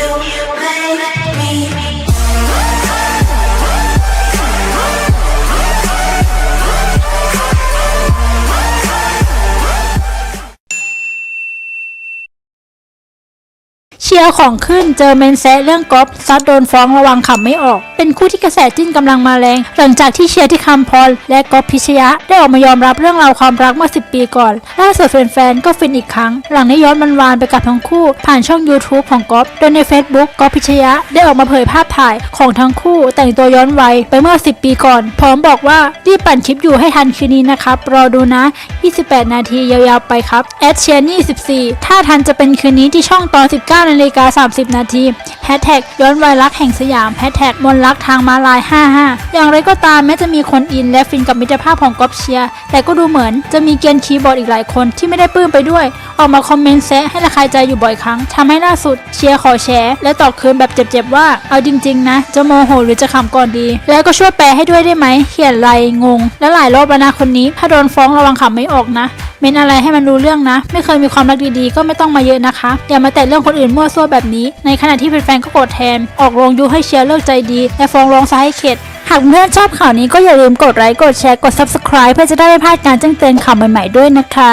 you make me. เชียร์ของขึ้นเจอเมนแซะเรื่องก๊อฟซัดโดนฟ้องระวังขำไม่ออก เป็นคู่ที่กระแสจิ้นกำลังมาแรง หลังจากที่เชียร์ที่คำพรและก๊อฟพิชยะ ได้ออกมายอมรับเรื่องราวความรักเมื่อ 10 ปีก่อน ล่าสุดแฟนๆ ก็ฟินอีกครั้ง หลังได้ย้อนมันวานไปกับทั้งคู่ ผ่านช่อง YouTube ของก๊อฟโดยใน Facebook ก๊อฟพิชยะ ได้ออกมาเผยภาพถ่ายของทั้งคู่ แต่งตัวย้อนวัยไปเมื่อ 10 ปีก่อน พร้อมบอกว่ารีบปั่นคลิปอยู่ให้ทันคืนนี้นะครับรอดูนะ 28 นาทียาวๆไปครับแอดเชียร์24ถ้าทันจะเป็นคืนนี้ที่ช่องตอน19นาฬิกา 30 นาทีแฮชแท็กย้อนวัยรักแห่งสยามแฮชแท็กมนรักทางมาลาย 55 อย่างไรก็ตามแม้จะมีคนอินและฟินกับมิตรภาพของก๊อฟเชีย แต่ก็ดูเหมือนจะมีเกียนคีย์บอร์ดอีกหลายคนที่ไม่ได้ปลื้มไปด้วย ออกมาคอมเมนต์แซะให้ระคายใจอยู่บ่อยครั้งทำให้ล่าสุดเชียร์ขอแชร์และตอบคืนแบบเจ็บๆว่า เอาจริงๆนะ จะโมโหหรือจะขำก่อนดี แล้วก็ช่วยแปลให้ด้วยได้ไหมเขียนไรงง และหลายรอบแล้วนะคนนี้ถ้าโดนฟ้องระวังขำไม่ออกนะ เมนอะไรให้มันรู้เรื่องนะ ไม่เคยมีความรักดีๆ ก็ไม่ต้องมาเยอะนะคะอย่ามาแตะเรื่องคนอื่นมั่วซั่วแบบนี้ ในขณะที่แฟนๆก็โกรธแทน ออกโรงยุให้เชียร์เลิกใจดีและฟ้องร้องซะให้เข็ดหากเพื่อนชอบข่าวนี้ก็อย่าลืมกดไลค์กดแชร์กด subscribe เพื่อจะได้ไม่พลาดการแจ้งเตือนข่าวใหม่ๆด้วยนะคะ